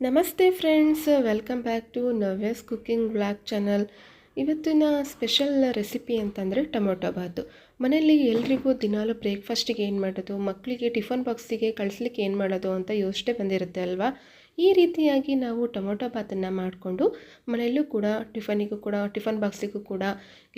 ನಮಸ್ತೆ friends, welcome back to Navya's cooking blog channel. ಇವತ್ತಿನ special recipe ಅಂತಂದರೆ tomato ಬಾತು ಮನೆಯಲ್ಲಿ ಎಲ್ರಿಗೂ ದಿನಾಲು ಬ್ರೇಕ್ಫಾಸ್ಟಿಗೆ ಏನು ಮಾಡೋದು ಮಕ್ಕಳಿಗೆ ಟಿಫನ್ ಬಾಕ್ಸಿಗೆ ಕಳಿಸ್ಲಿಕ್ಕೆ ಏನು ಮಾಡೋದು ಅಂತ ಯೋಚನೆ ಬಂದಿರುತ್ತೆ ಅಲ್ವಾ? ಈ ರೀತಿಯಾಗಿ ನಾವು ಟೊಮೊಟೊ ಬಾತನ್ನು ಮಾಡಿಕೊಂಡು ಮನೆಯಲ್ಲೂ ಕೂಡ ಟಿಫನಿಗೂ ಕೂಡ, ಟಿಫನ್ ಬಾಕ್ಸಿಗೂ ಕೂಡ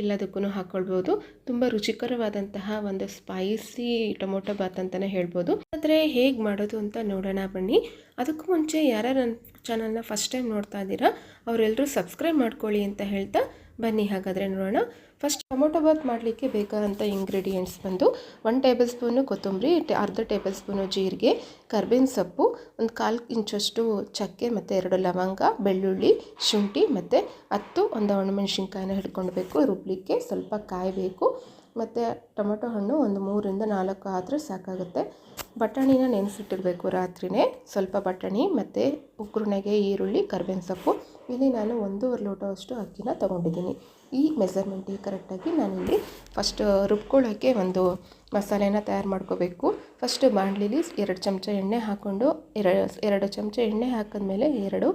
ಎಲ್ಲದಕ್ಕೂ ಹಾಕ್ಕೊಳ್ಬೋದು ತುಂಬ ರುಚಿಕರವಾದಂತಹ ಒಂದು ಸ್ಪೈಸಿ ಟೊಮೊಟೊ ಬಾತ್ ಅಂತಲೇ ಹೇಳ್ಬೋದು. ಆದರೆ ಹೇಗೆ ಮಾಡೋದು ಅಂತ ನೋಡೋಣ ಬನ್ನಿ. ಅದಕ್ಕೂ ಮುಂಚೆ ಯಾರ್ಯಾರು ನನ್ನ ಚಾನಲ್ನ ಫಸ್ಟ್ ಟೈಮ್ ನೋಡ್ತಾ ಇದ್ದೀರಾ ಅವರೆಲ್ಲರೂ ಸಬ್ಸ್ಕ್ರೈಬ್ ಮಾಡ್ಕೊಳ್ಳಿ ಅಂತ ಹೇಳ್ತಾ ಬನ್ನಿ, ಹಾಗಾದರೆ ನೋಡೋಣ. ಫಸ್ಟ್ ಟೊಮೊಟೊ ಬಾತ್ ಮಾಡಲಿಕ್ಕೆ ಬೇಕಾದಂಥ ಇಂಗ್ರೀಡಿಯೆಂಟ್ಸ್ ಬಂದು ಒನ್ ಟೇಬಲ್ ಸ್ಪೂನು ಕೊತ್ತಂಬರಿ ಅರ್ಧ ಟೇಬಲ್ ಸ್ಪೂನು ಜೀರಿಗೆ, ಕರ್ಬೇವಿನ ಸೊಪ್ಪು, ಒಂದು ಕಾಲು ಇಂಚಷ್ಟು ಚಕ್ಕೆ ಮತ್ತು ಎರಡು ಲವಂಗ, ಬೆಳ್ಳುಳ್ಳಿ, ಶುಂಠಿ ಮತ್ತು ಹತ್ತು ಒಂದು ಒಣಮೆಣ್ಸಿನ್ಕಾಯಿನ ಹಿಡ್ಕೊಳ್ಬೇಕು ರುಬ್ಬಲಿಕ್ಕೆ ಸ್ವಲ್ಪ ಕಾಯಬೇಕು. ಮತ್ತು ಟೊಮೊಟೊ ಹಣ್ಣು ಒಂದು ಮೂರಿಂದ ನಾಲ್ಕು ಆದರೆ ಸಾಕಾಗುತ್ತೆ. ಬಟಾಣಿನ ನೆನೆಸಿಟ್ಟಿರಬೇಕು ರಾತ್ರಿನೇ. ಸ್ವಲ್ಪ ಬಟಾಣಿ ಮತ್ತು ಉಗ್ರಣೆಗೆ ಈರುಳ್ಳಿ, ಕರ್ಬೇವಿನ ಸೊಪ್ಪು. ಇಲ್ಲಿ ನಾನು ಒಂದೂವರೆ ಲೋಟವಷ್ಟು ಅಕ್ಕಿನ ತೊಗೊಂಡಿದ್ದೀನಿ. ಈ ಮೆಸರ್ಮೆಂಟಿಗೆ ಕರೆಕ್ಟಾಗಿ ನಾನಿಲ್ಲಿ ಫಸ್ಟ್ ರುಬ್ಕೊಳ್ಳೋಕ್ಕೆ ಒಂದು ಮಸಾಲೆನ ತಯಾರು ಮಾಡ್ಕೋಬೇಕು. ಫಸ್ಟು ಬಾಣಲಿಲಿ ಎರಡು ಚಮಚ ಎಣ್ಣೆ ಹಾಕ್ಕೊಂಡು ಎರಡು ಎರಡು ಚಮಚ ಎಣ್ಣೆ ಹಾಕಿದ್ಮೇಲೆ ಎರಡು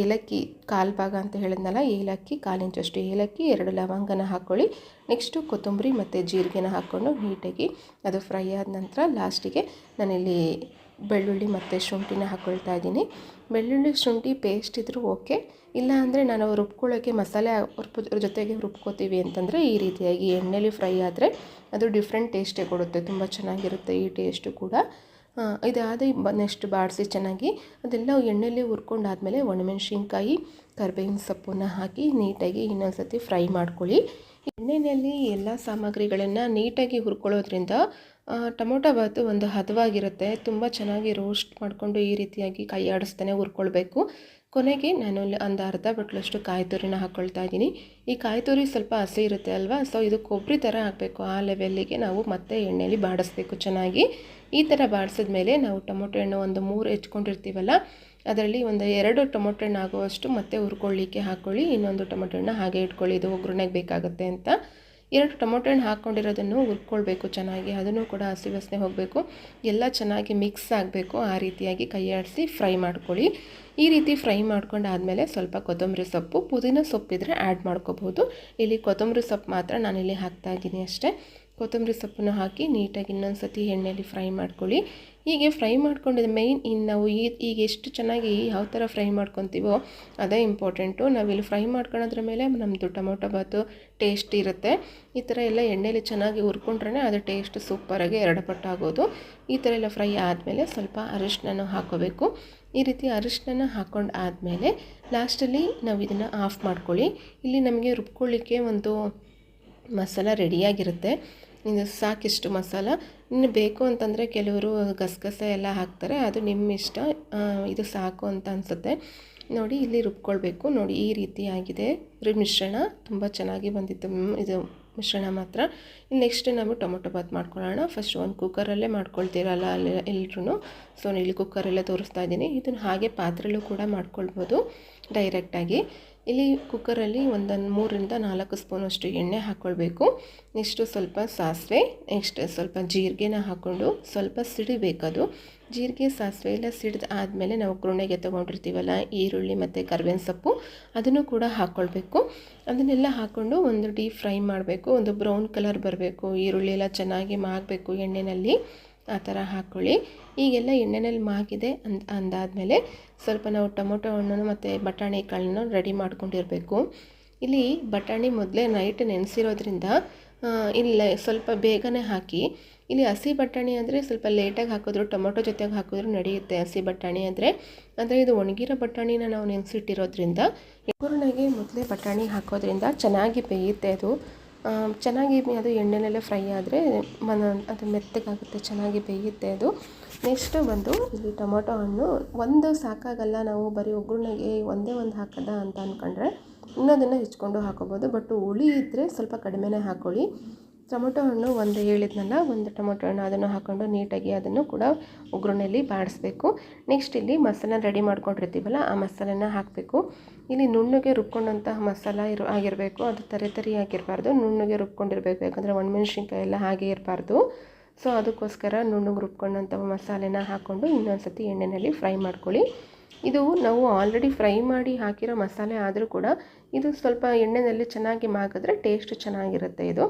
ಏಲಕ್ಕಿ, ಕಾಲು ಭಾಗ ಅಂತ ಹೇಳಿದ್ನಲ್ಲ, ಏಲಕ್ಕಿ ಕಾಲಿಂಚಷ್ಟು ಏಲಕ್ಕಿ, ಎರಡು ಲವಂಗನ ಹಾಕ್ಕೊಳ್ಳಿ ನೆಕ್ಸ್ಟು ಕೊತ್ತಂಬರಿ ಮತ್ತು ಜೀರಿಗೆನ ಹಾಕ್ಕೊಂಡು ನೀಟಾಗಿ ಅದು ಫ್ರೈ ಆದ ನಂತರ ಲಾಸ್ಟಿಗೆ ನಾನಿಲ್ಲಿ ಬೆಳ್ಳುಳ್ಳಿ ಮತ್ತು ಶುಂಠಿನ ಹಾಕ್ಕೊಳ್ತಾ ಇದ್ದೀನಿ. ಬೆಳ್ಳುಳ್ಳಿ ಶುಂಠಿ ಪೇಸ್ಟ್ ಇದ್ದರೂ ಓಕೆ ಇಲ್ಲ ಅಂದರೆ ನಾನು ರುಬ್ಕೊಳ್ಳೋಕ್ಕೆ ಮಸಾಲೆ ರುಬ್ಬ ಜೊತೆಗೆ ರುಬ್ಕೋತೀವಿ ಅಂತಂದರೆ ಈ ರೀತಿಯಾಗಿ ಎಣ್ಣೆಲಿ ಫ್ರೈ ಆದರೆ ಅದು ಡಿಫ್ರೆಂಟ್ ಟೇಸ್ಟೇ ಕೊಡುತ್ತೆ. ತುಂಬ ಚೆನ್ನಾಗಿರುತ್ತೆ ಈ ಟೇಸ್ಟು ಕೂಡ. ಇದಾದ ನೆಕ್ಸ್ಟ್ ಬಾಡಿಸಿ ಚೆನ್ನಾಗಿ ಅದೆಲ್ಲ ಎಣ್ಣೆಲಿ ಹುರ್ಕೊಂಡಾದಮೇಲೆ ಒಣಮೆಣ್ಸಿನ್ಕಾಯಿ, ಕರ್ಬೇವಿನ ಸೊಪ್ಪನ್ನ ಹಾಕಿ ನೀಟಾಗಿ ಇನ್ನೊಂದು ಸತಿ ಫ್ರೈ ಮಾಡ್ಕೊಳ್ಳಿ. ಎಣ್ಣೆಯಲ್ಲಿ ಎಲ್ಲ ಸಾಮಗ್ರಿಗಳನ್ನು ನೀಟಾಗಿ ಹುರ್ಕೊಳ್ಳೋದ್ರಿಂದ ಟೊಮೊಟೊ ಬಾತು ಒಂದು ಹದವಾಗಿರುತ್ತೆ. ತುಂಬ ಚೆನ್ನಾಗಿ ರೋಸ್ಟ್ ಮಾಡಿಕೊಂಡು ಈ ರೀತಿಯಾಗಿ ಕೈ ಆಡಿಸ್ತಾನೆ ಹುರ್ಕೊಳ್ಬೇಕು. ಕೊನೆಗೆ ನಾನು ಒಂದು ಅರ್ಧ ಬಟ್ಲಷ್ಟು ಕಾಯಿ ತುರಿನ ಹಾಕ್ಕೊಳ್ತಾ ಇದ್ದೀನಿ. ಈ ಕಾಯಿ ತುರಿ ಸ್ವಲ್ಪ ಹಸಿ ಇರುತ್ತೆ ಅಲ್ವಾ? ಸೊ ಇದು ಕೊಬ್ಬರಿ ಥರ ಹಾಕಬೇಕು. ಆ ಲೆವೆಲ್ಲಿಗೆ ನಾವು ಮತ್ತೆ ಎಣ್ಣೆಯಲ್ಲಿ ಬಾಡಿಸ್ಬೇಕು ಚೆನ್ನಾಗಿ. ಈ ಥರ ಬಾಡಿಸಿದ್ಮೇಲೆ ನಾವು ಟೊಮೊಟೊ ಹಣ್ಣು ಒಂದು ಮೂರು ಹೆಚ್ಕೊಂಡಿರ್ತೀವಲ್ಲ, ಅದರಲ್ಲಿ ಒಂದು ಎರಡು ಟೊಮೊಟೊ ಹಣ್ಣು ಆಗುವಷ್ಟು ಮತ್ತೆ ಹುರ್ಕೊಳ್ಳಿಕ್ಕೆ ಹಾಕ್ಕೊಳ್ಳಿ ಇನ್ನೊಂದು ಟೊಮೊಟೊ ಹಣ್ಣು ಹಾಗೆ ಇಟ್ಕೊಳ್ಳಿ. ಇದು ಒಗ್ಗರಣೆಗೆ ಬೇಕಾಗುತ್ತೆ ಅಂತ. ಎರಡು ಟೊಮೊಟೊ ಹಣ್ಣು ಹಾಕ್ಕೊಂಡಿರೋದನ್ನು ಹುರ್ಕೊಳ್ಬೇಕು ಚೆನ್ನಾಗಿ, ಅದನ್ನು ಕೂಡ ಹಸಿ ವಾಸನೆ ಹೋಗಬೇಕು. ಎಲ್ಲ ಚೆನ್ನಾಗಿ ಮಿಕ್ಸ್ ಆಗಬೇಕು, ಆ ರೀತಿಯಾಗಿ ಕೈ ಆಡಿಸಿ ಫ್ರೈ ಮಾಡ್ಕೊಳ್ಳಿ. ಈ ರೀತಿ ಫ್ರೈ ಮಾಡ್ಕೊಂಡಾದಮೇಲೆ ಸ್ವಲ್ಪ ಕೊತ್ತಂಬರಿ ಸೊಪ್ಪು, ಪುದೀನ ಸೊಪ್ಪಿದ್ರೆ ಆ್ಯಡ್ ಮಾಡ್ಕೋಬೋದು ಇಲ್ಲಿ ಕೊತ್ತಂಬರಿ ಸೊಪ್ಪು ಮಾತ್ರ ನಾನಿಲ್ಲಿ ಹಾಕ್ತಾ ಇದ್ದೀನಿ ಅಷ್ಟೇ. ಕೊತ್ತಂಬರಿ ಸೊಪ್ಪನ್ನು ಹಾಕಿ ನೀಟಾಗಿ ಇನ್ನೊಂದು ಸತಿ ಎಣ್ಣೆಯಲ್ಲಿ ಫ್ರೈ ಮಾಡ್ಕೊಳ್ಳಿ. ಹೀಗೆ ಫ್ರೈ ಮಾಡ್ಕೊಂಡಿದ್ದು ಮೈನ್ ಇನ್ನು ನಾವು ಈಗ ಎಷ್ಟು ಚೆನ್ನಾಗಿ ಯಾವ ಥರ ಫ್ರೈ ಮಾಡ್ಕೊತೀವೋ ಅದೇ ಇಂಪಾರ್ಟೆಂಟು ನಾವಿಲ್ಲಿ ಫ್ರೈ ಮಾಡ್ಕೊಳೋದ್ರ ಮೇಲೆ ನಮ್ಮದು ಟೊಮೊಟೊ ಬಾತು ಟೇಸ್ಟ್ ಇರುತ್ತೆ. ಈ ಥರ ಎಲ್ಲ ಎಣ್ಣೆಯಲ್ಲಿ ಚೆನ್ನಾಗಿ ಹುರ್ಕೊಂಡ್ರೆ ಅದು ಟೇಸ್ಟ್ ಸೂಪರಾಗಿ ಎರಡು ಪಟ್ಟು ಆಗೋದು ಈ ಥರ ಎಲ್ಲ ಫ್ರೈ ಆದಮೇಲೆ ಸ್ವಲ್ಪ ಅರಿಶಿನ ಹಾಕೋಬೇಕು. ಈ ರೀತಿ ಅರಿಶಿನ ಹಾಕ್ಕೊಂಡು ಆದಮೇಲೆ ಲಾಸ್ಟಲ್ಲಿ ನಾವು ಇದನ್ನು ಆಫ್ ಮಾಡ್ಕೊಳ್ಳಿ. ಇಲ್ಲಿ ನಮಗೆ ರುಬ್ಕೊಳ್ಳಿಕ್ಕೆ ಒಂದು ಮಸಾಲ ರೆಡಿಯಾಗಿರುತ್ತೆ ಇದು ಸಾಕಿಷ್ಟು ಮಸಾಲ. ಇನ್ನು ಬೇಕು ಅಂತಂದರೆ ಕೆಲವರು ಗಸಗಸೆ ಎಲ್ಲ ಹಾಕ್ತಾರೆ, ಅದು ನಿಮ್ಮ ಇಷ್ಟ. ಇದು ಸಾಕು ಅಂತ ಅನಿಸುತ್ತೆ. ನೋಡಿ, ಇಲ್ಲಿ ರುಬ್ಕೊಳ್ಬೇಕು. ನೋಡಿ, ಈ ರೀತಿ ಆಗಿದೆ ಇದ್ರ ಮಿಶ್ರಣ. ತುಂಬ ಚೆನ್ನಾಗಿ ಬಂದಿತ್ತು. ಇದು ಮಿಶ್ರಣ ಮಾತ್ರ. ನೆಕ್ಸ್ಟ್ ನಾವು ಟೊಮೊಟೊ ಬಾತ್ ಮಾಡ್ಕೊಳ್ಳೋಣ. ಫಸ್ಟ್ ಒಂದು ಕುಕ್ಕರಲ್ಲೇ ಮಾಡ್ಕೊಳ್ತೀರಲ್ಲ ಅಲ್ಲಿ ಎಲ್ಲರೂ ಸೊ ಇಲ್ಲಿ ಕುಕ್ಕರಲ್ಲೇ ತೋರಿಸ್ತಾ ಇದ್ದೀನಿ. ಇದನ್ನು ಹಾಗೆ ಪಾತ್ರೆಲ್ಲೂ ಕೂಡ ಮಾಡ್ಕೊಳ್ಬೋದು ಡೈರೆಕ್ಟಾಗಿ. ಇಲ್ಲಿ ಕುಕ್ಕರಲ್ಲಿ ಒಂದೊಂದು ಮೂರರಿಂದ ನಾಲ್ಕು ಸ್ಪೂನ್ ಅಷ್ಟು ಎಣ್ಣೆ ಹಾಕ್ಕೊಳ್ಬೇಕು ನೆಕ್ಸ್ಟು ಸ್ವಲ್ಪ ಸಾಸಿವೆ, ನೆಕ್ಸ್ಟ್ ಸ್ವಲ್ಪ ಜೀರಿಗೆನ ಹಾಕ್ಕೊಂಡು ಸ್ವಲ್ಪ ಸಿಡಿಬೇಕದು ಜೀರಿಗೆ, ಸಾಸಿವೆ ಎಲ್ಲ ಸಿಡಿದ ಆದಮೇಲೆ ನಾವು ಕುರುಣೆಗೆ ತೊಗೊಂಡಿರ್ತೀವಲ್ಲ, ಈರುಳ್ಳಿ ಮತ್ತು ಕರ್ಬೇವಿನ ಸೊಪ್ಪು, ಅದನ್ನು ಕೂಡ ಹಾಕ್ಕೊಳ್ಬೇಕು ಅದನ್ನೆಲ್ಲ ಹಾಕ್ಕೊಂಡು ಒಂದು ಡೀಪ್ ಫ್ರೈ ಮಾಡಬೇಕು. ಒಂದು ಬ್ರೌನ್ ಕಲರ್ ಬರಬೇಕು. ಈರುಳ್ಳಿ ಎಲ್ಲ ಚೆನ್ನಾಗಿ ಮಾಗಬೇಕು ಎಣ್ಣೆಯಲ್ಲಿ ಆ ಥರ ಹಾಕ್ಕೊಳ್ಳಿ. ಈಗೆಲ್ಲ ಎಣ್ಣೆನಲ್ಲಿ ಮಾಗಿದೆ ಅಂದ, ಅಂದಾದಮೇಲೆ ಸ್ವಲ್ಪ ನಾವು ಟೊಮೊಟೊ ಹಣ್ಣನ್ನು ಮತ್ತು ಬಟಾಣಿ ಕಾಳನ್ನು ರೆಡಿ ಮಾಡ್ಕೊಂಡಿರಬೇಕು. ಇಲ್ಲಿ ಬಟಾಣಿ ಮೊದಲೇ ನೈಟ್ ನೆನೆಸಿರೋದ್ರಿಂದ ಇಲ್ಲ ಸ್ವಲ್ಪ ಬೇಗನೆ ಹಾಕಿ, ಇಲ್ಲಿ ಹಸಿ ಬಟಾಣಿ ಅಂದರೆ ಸ್ವಲ್ಪ ಲೇಟಾಗಿ ಹಾಕಿದ್ರು, ಟೊಮೊಟೊ ಜೊತೆಗೆ ಹಾಕಿದ್ರು ನಡೆಯುತ್ತೆ ಹಸಿ ಬಟಾಣಿ ಅಂದರೆ. ಅಂದರೆ ಇದು ಒಣಗಿರೋ ಬಟಾಣಿನ ನಾವು ನೆನೆಸಿಟ್ಟಿರೋದ್ರಿಂದ ಕುರುಣಿಗೆ ಮೊದಲೇ ಬಟಾಣಿ ಹಾಕೋದ್ರಿಂದ ಚೆನ್ನಾಗಿ ಬೇಯುತ್ತೆ ಅದು. ಚೆನ್ನಾಗಿ ಅದು ಎಣ್ಣೆಯಲ್ಲೇ ಫ್ರೈ ಆದರೆ ಮನ ಅದು ಮೆತ್ತಗಾಗುತ್ತೆ, ಚೆನ್ನಾಗಿ ಬೇಯುತ್ತೆ ಅದು. ನೆಕ್ಸ್ಟು ಬಂದು ಇಲ್ಲಿ ಟೊಮೊಟೊ ಹಣ್ಣು. ಒಂದು ಸಾಕಾಗಲ್ಲ ನಾವು ಬರೀ ಒಗ್ಗರಣೆಗೆ ಒಂದೇ ಒಂದು ಹಾಕದ ಅಂತ ಅಂದ್ಕೊಂಡ್ರೆ ಇನ್ನೊಂದನ್ನು ಹೆಚ್ಕೊಂಡು ಹಾಕೋಬೋದು. ಬಟ್ ಹುಳಿ ಇದ್ದರೆ ಸ್ವಲ್ಪ ಕಡಿಮೆನೇ ಹಾಕ್ಕೊಳ್ಳಿ ಟೊಮೊಟೊ ಹಣ್ಣು ಒಂದು ಹೇಳಿದ್ನಲ್ಲ ಒಂದು ಟೊಮೊಟೊ ಹಣ್ಣು ಅದನ್ನು ಹಾಕ್ಕೊಂಡು ನೀಟಾಗಿ ಅದನ್ನು ಕೂಡ ಒಗ್ಗರಣೆಯಲ್ಲಿ ಬಾಡಿಸ್ಬೇಕು. ನೆಕ್ಸ್ಟ್ ಇಲ್ಲಿ ಮಸಾಲ ರೆಡಿ ಮಾಡ್ಕೊಂಡಿರ್ತೀವಲ್ಲ, ಆ ಮಸಾಲೆನ ಹಾಕಬೇಕು. ಇಲ್ಲಿ ನುಣ್ಣಗೆ ರುಬ್ಕೊಂಡಂತಹ ಮಸಾಲ ಇರು, ಆಗಿರಬೇಕು. ಅದು ತರಿ ತರಿ ಆಗಿರಬಾರ್ದು. ನುಣ್ಣಗೆ ರುಬ್ಕೊಂಡಿರಬೇಕು. ಯಾಕಂದರೆ ಒಣಮೆಣ್ಸಿನ್ಕಾಯಿ ಎಲ್ಲ ಹಾಗೆ ಇರಬಾರ್ದು. ಸೊ ಅದಕ್ಕೋಸ್ಕರ ನುಣ್ಣಗೆ ರುಬ್ಕೊಂಡಂಥ ಮಸಾಲೆನ ಹಾಕ್ಕೊಂಡು ಇನ್ನೊಂದು ಸತಿ ಎಣ್ಣೆಯಲ್ಲಿ ಫ್ರೈ ಮಾಡ್ಕೊಳ್ಳಿ. ಇದು ನಾವು ಆಲ್ರೆಡಿ ಫ್ರೈ ಮಾಡಿ ಹಾಕಿರೋ ಮಸಾಲೆ ಆದರೂ ಕೂಡ ಇದು ಸ್ವಲ್ಪ ಎಣ್ಣೆಯಲ್ಲಿ ಚೆನ್ನಾಗಿ ಮಾಗಿದ್ರೆ ಟೇಸ್ಟ್ ಚೆನ್ನಾಗಿರುತ್ತೆ ಇದು.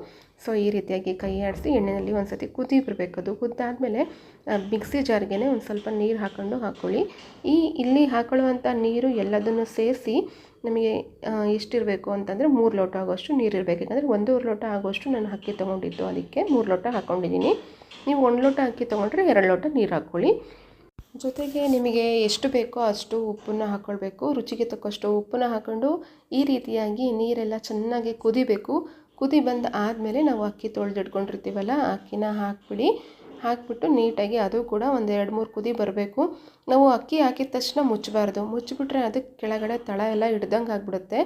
ಸೊ ಈ ರೀತಿಯಾಗಿ ಕೈ ಆಡಿಸಿ ಎಣ್ಣೆಯಲ್ಲಿ ಒಂದು ಸತಿ ಕುದಿ ಬರಬೇಕು ಅದು. ಕುದ್ದಾದಮೇಲೆ ಮಿಕ್ಸಿ ಜಾರ್ಗೆ ಒಂದು ಸ್ವಲ್ಪ ನೀರು ಹಾಕ್ಕೊಂಡು ಹಾಕ್ಕೊಳ್ಳಿ ಈ, ಇಲ್ಲಿ ಹಾಕೊಳ್ಳುವಂಥ ನೀರು ಎಲ್ಲದನ್ನು ಸೇರಿಸಿ ನಮಗೆ ಎಷ್ಟಿರಬೇಕು ಅಂತಂದರೆ ಮೂರು ಲೋಟ ಆಗೋಷ್ಟು ನೀರು ಇರಬೇಕು ಯಾಕಂದರೆ ಒಂದೂವರೆ ಲೋಟ ಆಗೋಷ್ಟು ನಾನು ಅಕ್ಕಿ ತೊಗೊಂಡಿದ್ದು. ಅದಕ್ಕೆ ಮೂರು ಲೋಟ ಹಾಕ್ಕೊಂಡಿದ್ದೀನಿ ನೀವು ಒಂದು ಲೋಟ ಅಕ್ಕಿ ತೊಗೊಂಡ್ರೆ ಎರಡು ಲೋಟ ನೀರು ಹಾಕ್ಕೊಳ್ಳಿ ಜೊತೆಗೆ ನಿಮಗೆ ಎಷ್ಟು ಬೇಕೋ ಅಷ್ಟು ಉಪ್ಪನ್ನು ಹಾಕ್ಕೊಳ್ಬೇಕು ರುಚಿಗೆ ತಕ್ಕಷ್ಟು ಉಪ್ಪನ್ನು ಹಾಕ್ಕೊಂಡು ಈ ರೀತಿಯಾಗಿ ನೀರೆಲ್ಲ ಚೆನ್ನಾಗಿ ಕುದಿಬೇಕು. ಕುದಿ ಬಂದ ಆದಮೇಲೆ ನಾವು ಅಕ್ಕಿ ತೊಳೆದಿಟ್ಕೊಂಡಿರ್ತೀವಲ್ಲ, ಅಕ್ಕಿನ ಹಾಕ್ಬಿಡಿ. ಹಾಕ್ಬಿಟ್ಟು ನೀಟಾಗಿ ಅದು ಕೂಡ ಒಂದು ಎರಡು ಮೂರು ಕುದಿ ಬರಬೇಕು. ನಾವು ಅಕ್ಕಿ ಹಾಕಿದ ತಕ್ಷಣ ಮುಚ್ಚಬಾರ್ದು. ಮುಚ್ಚಿಬಿಟ್ರೆ ಅದಕ್ಕೆ ಕೆಳಗಡೆ ತಳ ಎಲ್ಲ ಹಿಡ್ದಂಗೆ ಆಗಿಬಿಡುತ್ತೆ.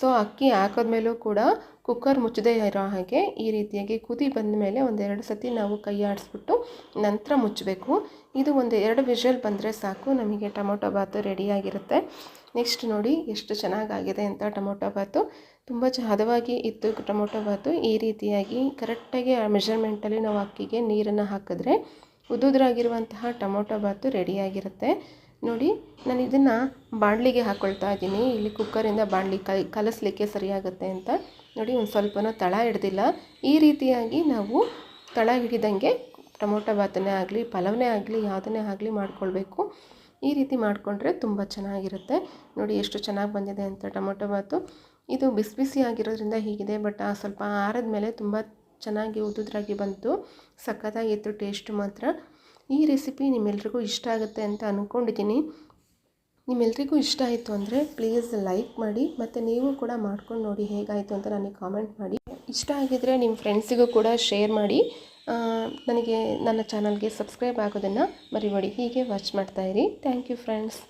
ಸೊ, ಅಕ್ಕಿ ಹಾಕಿದ್ಮೇಲೂ ಕೂಡ ಕುಕ್ಕರ್ ಮುಚ್ಚದೇ ಇರೋ ಹಾಗೆ ಈ ರೀತಿಯಾಗಿ ಕುದಿ ಬಂದ ಮೇಲೆ ಒಂದೆರಡು ಸತಿ ನಾವು ಕೈ ಆಡಿಸ್ಬಿಟ್ಟು ನಂತರ ಮುಚ್ಚಬೇಕು. ಇದು ಒಂದು ಎರಡು ವಿಷಲ್ ಬಂದರೆ ಸಾಕು. ನಮಗೆ ಟೊಮೊಟೊ ಬಾತು ರೆಡಿಯಾಗಿರುತ್ತೆ ನೆಕ್ಸ್ಟ್ ನೋಡಿ ಎಷ್ಟು ಚೆನ್ನಾಗಾಗಿದೆ ಅಂತ ಟೊಮೊಟೊ ಬಾತು. ತುಂಬ ಚ ಹದವಾಗಿ ಇತ್ತು ಟೊಮೊಟೊ ಬಾತು ಈ ರೀತಿಯಾಗಿ ಕರೆಕ್ಟಾಗಿ ಆ ಮೆಷರ್ಮೆಂಟಲ್ಲಿ ನಾವು ಅಕ್ಕಿಗೆ ನೀರನ್ನು ಹಾಕಿದ್ರೆ ಉದುದ್ರಾಗಿರುವಂತಹ ಟೊಮೊಟೊ ಬಾತು ರೆಡಿಯಾಗಿರುತ್ತೆ. ನೋಡಿ, ನಾನು ಇದನ್ನು ಬಾಣಲಿಗೆ ಹಾಕ್ಕೊಳ್ತಾ ಇದ್ದೀನಿ. ಇಲ್ಲಿ ಕುಕ್ಕರಿಂದ ಬಾಣಲಿ ಕಲ್, ಕಲಿಸ್ಲಿಕ್ಕೆ ಸರಿಯಾಗುತ್ತೆ ಅಂತ. ನೋಡಿ, ಒಂದು ಸ್ವಲ್ಪನೂ ತಳ ಹಿಡ್ದಿಲ್ಲ. ಈ ರೀತಿಯಾಗಿ ನಾವು ತಳ ಹಿಡಿದಂಗೆ ಟೊಮೊಟೊ ಬಾತನ್ನೇ ಆಗಲಿ, ಪಲಾವ್ನೇ ಆಗಲಿ, ಯಾವುದನ್ನೇ ಆಗಲಿ ಮಾಡ್ಕೊಳ್ಬೇಕು. ಈ ರೀತಿ ಮಾಡಿಕೊಂಡ್ರೆ ತುಂಬ ಚೆನ್ನಾಗಿರುತ್ತೆ. ನೋಡಿ, ಎಷ್ಟು ಚೆನ್ನಾಗಿ ಬಂದಿದೆ ಅಂತ ಟೊಮೊಟೊ ಬಾತು ಇದು ಬಿಸಿ ಬಿಸಿ ಆಗಿರೋದ್ರಿಂದ ಹೀಗಿದೆ, ಬಟ್ ಸ್ವಲ್ಪ ಆರದ ಮೇಲೆ ತುಂಬ ಚೆನ್ನಾಗಿ ಉದುದ್ರಾಗಿ ಬಂತು. ಸಖತ್ತಾಗಿತ್ತು ಟೇಸ್ಟ್ ಮಾತ್ರ. ಈ ರೆಸಿಪಿ ನಿಮ್ಮೆಲ್ರಿಗೂ ಇಷ್ಟ ಆಗುತ್ತೆ ಅಂತ ಅಂದ್ಕೊಂಡಿದ್ದೀನಿ ನಿಮ್ಮೆಲ್ರಿಗೂ ಇಷ್ಟ ಆಯಿತು ಅಂದರೆ ಪ್ಲೀಸ್ ಲೈಕ್ ಮಾಡಿ, ಮತ್ತು ನೀವು ಕೂಡ ಮಾಡ್ಕೊಂಡು ನೋಡಿ ಹೇಗಾಯಿತು ಅಂತ ನನಗೆ ಕಾಮೆಂಟ್ ಮಾಡಿ. ಇಷ್ಟ ಆಗಿದ್ದರೆ ನಿಮ್ಮ ಫ್ರೆಂಡ್ಸಿಗೂ ಕೂಡ ಶೇರ್ ಮಾಡಿ. ನನಗೆ, ನನ್ನ ಚಾನಲ್ಗೆ ಸಬ್ಸ್ಕ್ರೈಬ್ ಆಗೋದನ್ನು ಮರಿಬೇಡಿ. ಹೀಗೆ ವಾಚ್ ಮಾಡ್ತಾಯಿರಿ ಥ್ಯಾಂಕ್ ಯು ಫ್ರೆಂಡ್ಸ್.